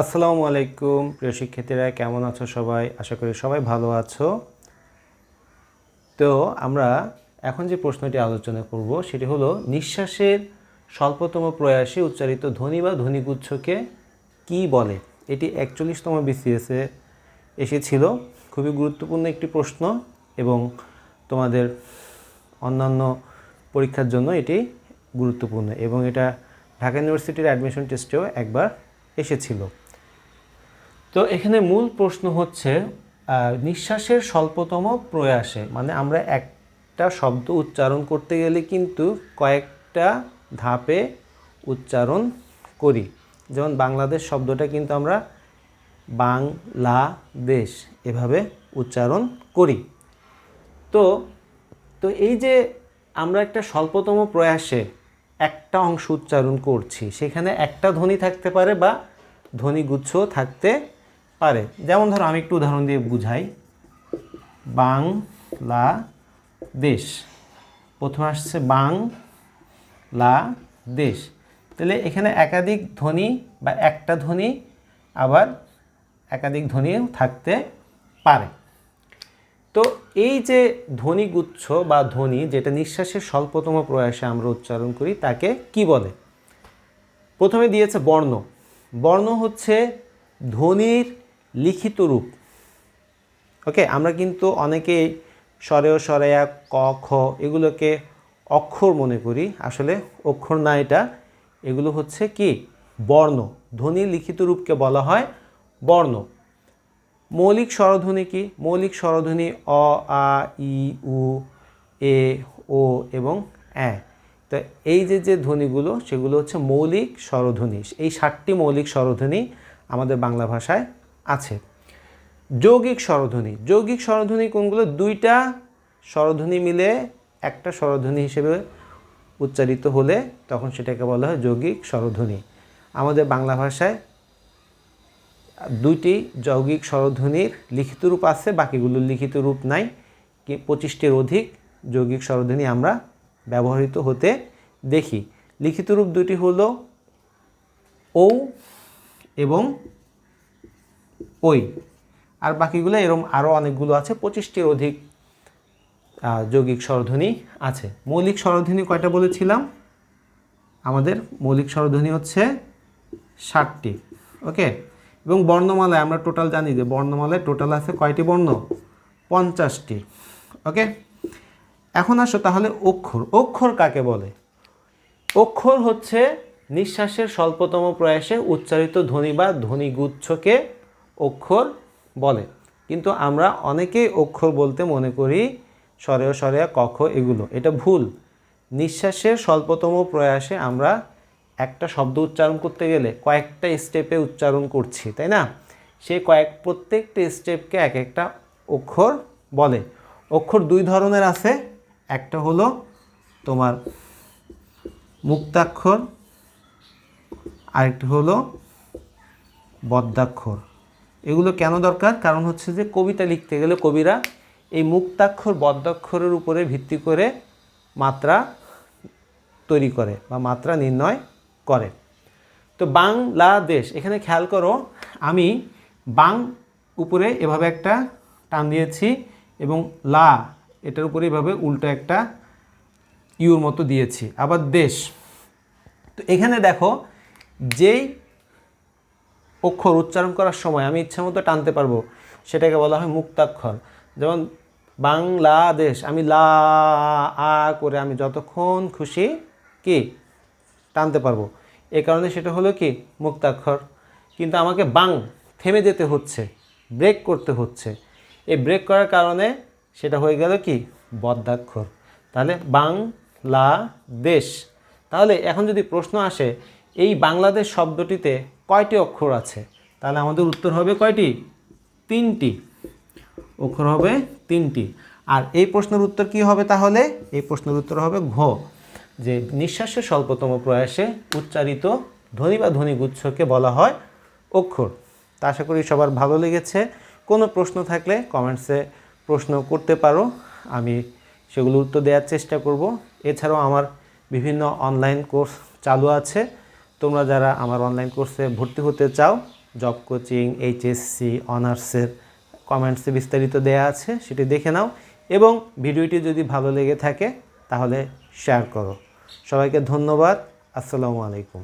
আসসালামু আলাইকুম, প্রিয় শিক্ষার্থীরা, কেমন আছো সবাই? আশা করি সবাই ভালো আছো। তো আমরা এখন যে প্রশ্নটি আলোচনা করব, সেটি হলো, নিঃশ্বাসের স্বল্পতম প্রয়াসে উচ্চারিত ধ্বনি বা ধ্বনিগুচ্ছকে কি বলে? এটি একচল্লিশতম বিসিএসে এসেছিল। খুবই গুরুত্বপূর্ণ একটি প্রশ্ন এবং তোমাদের অন্যান্য পরীক্ষার জন্য এটি গুরুত্বপূর্ণ এবং এটা ঢাকা ইউনিভার্সিটির অ্যাডমিশন টেস্টেও একবার এসেছিল। তো এখানে মূল প্রশ্ন হচ্ছে নিঃশ্বাসের স্বল্পতম প্রয়াসে মানে আমরা একটা শব্দ উচ্চারণ করতে গেলে কিন্তু কয়েকটা ধাপে উচ্চারণ করি। যেমন বাংলাদেশ শব্দটা কিন্তু আমরা বাংলাদেশ এভাবে উচ্চারণ করি। তো তো এই যে আমরা একটা স্বল্পতম প্রয়াসে একটা অংশ উচ্চারণ করছি, সেখানে একটা ধ্বনি থাকতে পারে বা ধ্বনিগুচ্ছ থাকতে পারে। যেমন ধরো আমি একটু উদাহরণ দিয়ে বুঝাই। বাংলাদেশ। প্রথমে আসছে বাং লা দেশ তাহলে এখানে একাধিক ধ্বনি বা একটা ধ্বনি আবার একাধিক ধ্বনিও থাকতে পারে। তো এই যে ধ্বনিগুচ্ছ বা ধ্বনি যেটা নিঃশ্বাসের স্বল্পতম প্রয়াসে আমরা উচ্চারণ করি, তাকে কি বলে? প্রথমে দিয়েছে বর্ণ। বর্ণ হচ্ছে ধ্বনির লিখিত রূপ। ওকে আমরা কিন্তু অনেকেই স্বরেয় স্বরেয়া, ক, খ এগুলোকে অক্ষর মনে করি। আসলে অক্ষর না এটা, এগুলো হচ্ছে কি? বর্ণ। ধ্বনি লিখিত রূপকে বলা হয় বর্ণ। মৌলিক স্বরধ্বনি কি? মৌলিক স্বরধ্বনি অ, আ, ই, উ, এ, ও এবং অ্যা। তো এই যে যে ধ্বনিগুলো, সেগুলো হচ্ছে মৌলিক স্বরধ্বনি। এই ষাটটি মৌলিক স্বরধ্বনি আমাদের বাংলা ভাষায় আছে। যৌগিক স্বরধ্বনি। যৌগিক স্বরধ্বনি কোনগুলো? দুইটা স্বরধ্বনি মিলে একটা স্বরধ্বনি হিসেবে উচ্চারিত হলে তখন সেটাকে বলা হয় যৌগিক স্বরধ্বনি। আমাদের বাংলা ভাষায় দুইটি যৌগিক স্বরধ্বনির লিখিত রূপ আছে, বাকিগুলোর লিখিত রূপ নাই। কি পঁচিশটির অধিক যৌগিক স্বরধ্বনি আমরা ব্যবহৃত হতে দেখি। লিখিত রূপ দুটি হলো ঔ এবং ওই। আর বাকিগুলো এরম আরও অনেকগুলো আছে, পঁচিশটির অধিক যৌগিক স্বরধ্বনি আছে। মৌলিক স্বরধ্বনি কয়টা বলেছিলাম? আমাদের মৌলিক স্বরধ্বনি হচ্ছে ষাটটি, ওকে? এবং বর্ণমালায়, আমরা টোটাল জানি যে বর্ণমালায় টোটাল আছে কয়টি বর্ণ? পঞ্চাশটি, ওকে? এখন আসো তাহলে অক্ষর। অক্ষর কাকে বলে? অক্ষর হচ্ছে নিঃশ্বাসের স্বল্পতম প্রয়াসে উচ্চারিত ধ্বনি বা ধ্বনিগুচ্ছকে অক্ষর বলে। কিন্তু আমরা অনেকেই অক্ষর বলতে মনে করি স্বরেয় স্বরেয়া, কখ এগুলো। এটা ভুল। নিঃশ্বাসের স্বল্পতম প্রয়াসে আমরা একটা শব্দ উচ্চারণ করতে গেলে কয়েকটা স্টেপে উচ্চারণ করছি, তাই না? সেই কয়েক, প্রত্যেকটা স্টেপকে এক একটা অক্ষর বলে। অক্ষর দুই ধরনের আছে। একটা হলো তোমার মুক্তাক্ষর, আরেকটি হলো বদ্যাক্ষর। এগুলো কেন দরকার? কারণ হচ্ছে যে কবিতা লিখতে গেলে কবিরা এই মুক্তাক্ষর, বদ্যাক্ষরের উপরে ভিত্তি করে মাত্রা তৈরি করে বা মাত্রা নির্ণয় করে। তো বাংলাদেশ, এখানে খেয়াল করো, আমি বাং উপরে এভাবে একটা টান দিয়েছি এবং লা এটার উপরে এভাবে উল্টো একটা ইউর মতো দিয়েছি। আবার দেশ, তো এখানে দেখো, যেই অক্ষর উচ্চারণ করার সময় আমি ইচ্ছা মতো টানতে পারব। সেটাকে বলা হয় মুক্তাক্ষর। যেমন বাংলাদেশ, আমি লা, আ করে আমি যতক্ষণ খুশি কি টানতে পারব। এ কারণে সেটা হলো কি মুক্তাক্ষর। কিন্তু আমাকে বাং থেমে যেতে হচ্ছে, ব্রেক করতে হচ্ছে। এই ব্রেক করার কারণে সেটা হয়ে গেল কি বদ্যাক্ষর। তাহলে বাংলাদেশ। তাহলে এখন যদি প্রশ্ন আসে, এই বাংলাদেশ শব্দটিতে কয়টি অক্ষর আছে? তাহলে আমাদের উত্তর হবে কয়টি? তিনটি। অক্ষর হবে তিনটি। আর এই প্রশ্নের উত্তর কি হবে তাহলে? এই প্রশ্নের উত্তর হবে ঘ। যে নিঃশ্বাসের স্বল্পতম প্রয়াসে উচ্চারিত ধ্বনি বা ধ্বনিগুচ্ছকে বলা হয় অক্ষর। তা আশা করি সবার ভালো লেগেছে। কোনো প্রশ্ন থাকলে কমেন্টসে প্রশ্ন করতে পারো। আমি সেগুলো উত্তর দেওয়ার চেষ্টা করব। এছাড়াও আমার বিভিন্ন অনলাইন কোর্স চালু আছে। তোমরা যারা আমার অনলাইন কোর্সে ভর্তি হতে চাও জব কোচিং এইচএসসি অনার্সের কমেন্টসে বিস্তারিত দেয়া আছে, সেটি দেখে নাও এবং ভিডিওটি যদি ভালো লেগে থাকে, তাহলে শেয়ার করো। সবাইকে ধন্যবাদ। আসসালামু আলাইকুম।